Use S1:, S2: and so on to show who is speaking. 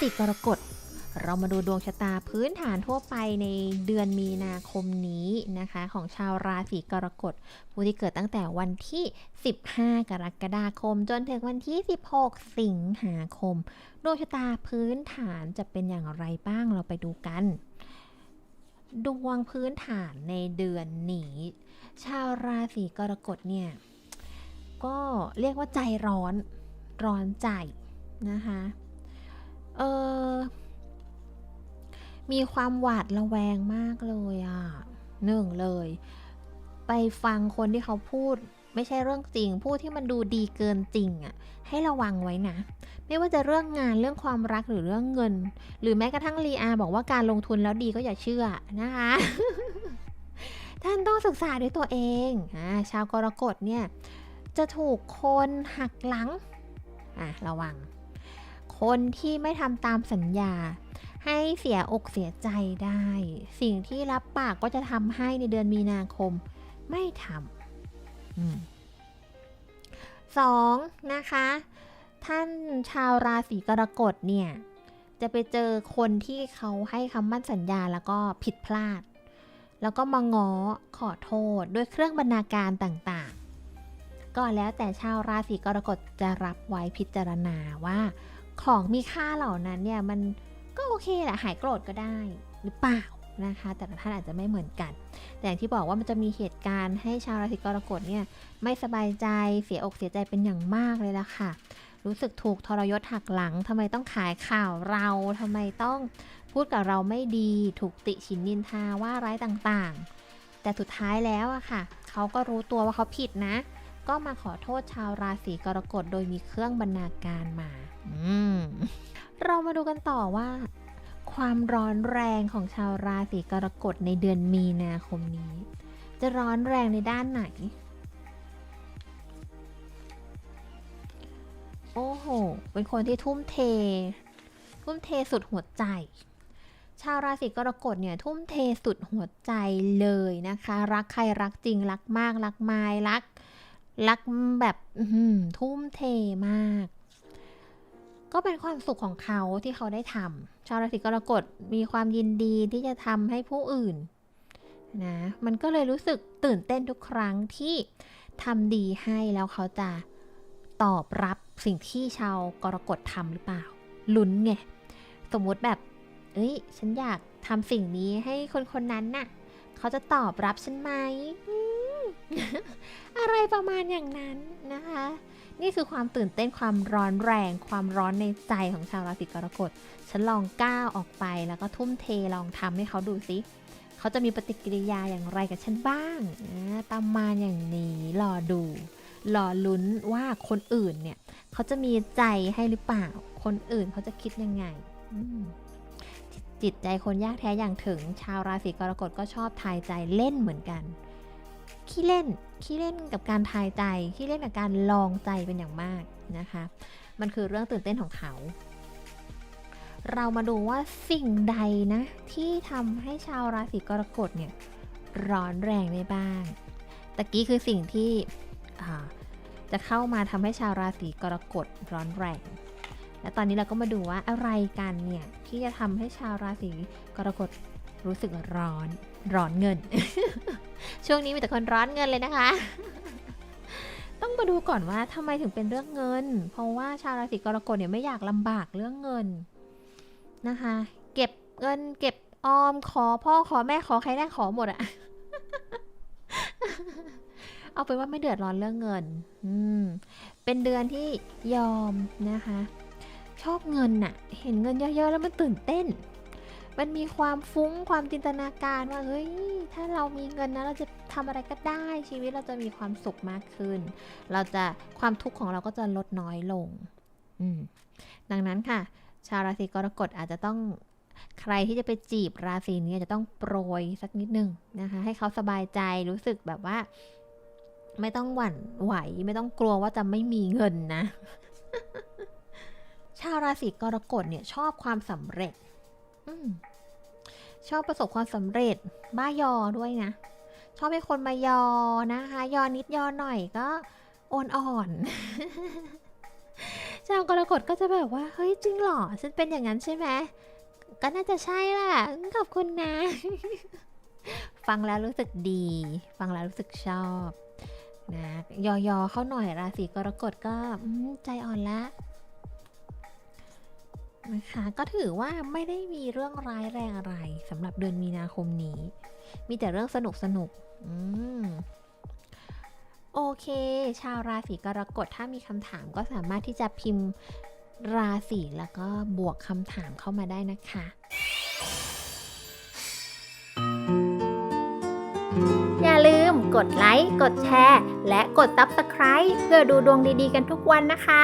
S1: ศีกรกฎเรามาดูดวงชะตาพื้นฐานทั่วไปในเดือนมีนาคมนี้นะคะ ของชาวราศีกรกฎผู้ที่เกิดตั้งแต่วันที่ 15 กรกฎาคม จนถึงวันที่ 16 สิงหาคม ดวงชะตาพื้นฐานจะเป็นอย่างไรบ้างเราไปดูกัน ดวงพื้นฐานในเดือนนี้ ชาวราศีกรกฎเนี่ย ก็เรียกว่าใจร้อนร้อนใจนะคะ เออ มีความหวาดระแวงมากเลยอะ่ะหนึ่งเลย ไปฟังคนที่เขาพูด ไม่ใช่เรื่องจริง พูดที่มันดูดีเกินจริงอะ่ะ ให้ระวังไว้นะ ไม่ว่าจะเรื่องงานเรื่องความรักหรือเรื่องเงิน หรือแม้กระทั่งลีอาบอกว่าการลงทุนแล้วดีก็อย่าเชื่อนะคะ ท่านต้องศึกษาด้วยตัวเองอ่าชาวกรกฎเนี่ยจะถูกคนหักหลังอะระวัง คนที่ไม่ทำตามสัญญา ให้เสียอกเสียใจได้ สิ่งที่รับปากก็จะทำให้ในเดือนมีนาคมไม่ทำอสองนะคะ ท่านชาวราศีกรกฎเนี่ย จะไปเจอคนที่เขาให้คำมั่นสัญญาแล้วก็ผิดพลาด แล้วก็มาง้อขอโทษด้วยเครื่องบรรณาการต่างๆก็แล้วแต่ชาวราศีกรกฎจะรับไว้พิจารณาว่า ของมีค่าเหล่านั้นเนี่ยมันก็โอเคแหละหายโกรธก็ได้หรือเปล่านะคะ แต่ละท่านอาจจะไม่เหมือนกัน แต่อย่างที่บอกว่ามันจะมีเหตุการณ์ให้ชาวราศีกรกฎเนี่ยไม่สบายใจเสียอกเสียใจเป็นอย่างมากเลยล่ะค่ะ รู้สึกถูกทรยศหักหลังทำไมต้องขายข่าวเราทำไมต้องพูดกับเราไม่ดีถูกติฉินนินทาว่าร้ายต่างๆ แต่สุดท้ายแล้วอะค่ะ เขาก็รู้ตัวว่าเขาผิดนะ ก็มาขอโทษชาวราศีกรกฎโดยมีเครื่องบรรณาการมาอืมเรามาดูกันต่อว่า ความร้อนแรงของชาวราศีกรกฎในเดือนมีนาคมนี้ จะร้อนแรงในด้านไหน โอ้โห เป็นคนที่ทุ่มเท ทุ่มเทสุดหัวใจชาวราศีกรกฎเนี่ยทุ่มเทสุดหัวใจเลยนะคะ รักใครรักจริงรักมากรักไม้รัก รักแบบทุ่มเทมาก ก็เป็นความสุขของเขาที่เขาได้ทำชาวราศีกรกฎมีความยินดีที่จะทำให้ผู้อื่นนะมันก็เลยรู้สึกตื่นเต้นทุกครั้งที่ทำดีให้แล้วเขาจะตอบรับสิ่งที่ชาวกรกฎทำหรือเปล่า ลุ้นไง สมมติแบบ เอ้ย ฉันอยากทำสิ่งนี้ให้คนคนนั้นน่ะ เขาจะตอบรับฉันไหม อะไรประมาณอย่างนั้นนะคะ นี่คือความตื่นเต้นความร้อนแรง ความร้อนในใจของชาวราศีกรกฎฉันลองก้าวออกไปแล้วก็ทุ่มเทลองทำให้เขาดูสิเขาจะมีปฏิกิริยาอย่างไรกับฉันบ้างนะประมาณอย่างนี้รอดูรอลุ้นว่าคนอื่นเนี่ยเขาจะมีใจให้หรือเปล่า คนอื่นเขาจะคิดยังไงจิตใจคนยากแท้อย่างถึง ชาวราศีกรกฎก็ชอบทายใจเล่นเหมือนกัน ขี้เล่นขี้เล่นกับการทายใจขี้เล่นกับการลองใจเป็นอย่างมากนะคะ มันคือเรื่องตื่นเต้นของเขา เรามาดูว่าสิ่งใดนะ ที่ทำให้ชาวราศีกรกฎเนี่ยร้อนแรงได้บ้างตะกี้คือสิ่งที่จะเข้ามาทำให้ชาวราศีกรกฎร้อนแรง และตอนนี้เราก็มาดูว่าอะไรกันเนี่ยที่จะทำให้ชาวราศีกรกฎรู้สึกร้อน ร้อนเงิน ช่วงนี้มีแต่คนร้อนเงินเลยนะคะ ต้องมาดูก่อนว่าทำไมถึงเป็นเรื่องเงิน เพราะว่าชาวราศีกรกฎเนี่ยไม่อยากลำบากเรื่องเงินนะคะ เก็บเงินเก็บออมขอพ่อขอแม่ขอใครได้ขอหมดอะเอาเป็นว่าไม่เดือดร้อนเรื่องเงิน อืม เป็นเดือนที่ยอมนะคะ ชอบเงินน่ะ เห็นเงินเยอะๆแล้วมันตื่นเต้น มันมีความฟุ้งความจินตนาการว่าเฮ้ยถ้าเรามีเงินนะเราจะทำอะไรก็ได้ชีวิตเราจะมีความสุขมากขึ้น เราจะความทุกข์ของเราก็จะลดน้อยลงอืมดังนั้นค่ะ ชาวราศีกรกฎอาจจะต้องใครที่จะไปจีบราศีนี้จจะต้องโปรยสักนิดนึงนะคะ ให้เขาสบายใจรู้สึกแบบว่า ไม่ต้องหวั่นไหว ไม่ต้องกลัวว่าจะไม่มีเงินนะ ชาวราศีกรกฎเนี่ยชอบความสำเร็จ อชอบประสบความสำเร็จ บ้ายอด้วยนะ ชอบให้คนมายอนะคะ ยอนิดยอหน่อยก็โอนอ่อนชาวกรกฎก็จะแบบว่า เฮ้ยจริงเหรอ ฉันเป็นอย่างนั้นใช่ไหมก็น่าจะใช่แหละขอบคุณนะ ฟังแล้วรู้สึกดี ฟังแล้วรู้สึกชอบนะยอยอเข้าหน่อยราศีกรกฎก็ใจอ่อนละ นะคะ ก็ถือว่าไม่ได้มีเรื่องร้ายแรงอะไรสำหรับเดือนมีนาคมนี้ มีแต่เรื่องสนุกสนุกๆอืมโอเค ชาวราศีกรกฎถ้ามีคำถามก็สามารถที่จะพิมพ์ราศีแล้วก็บวกคำถามเข้ามาได้นะคะ
S2: อย่าลืมกดไลค์ กดแชร์ และกด Subscribe เพื่อดูดวงดีๆกันทุกวันนะคะ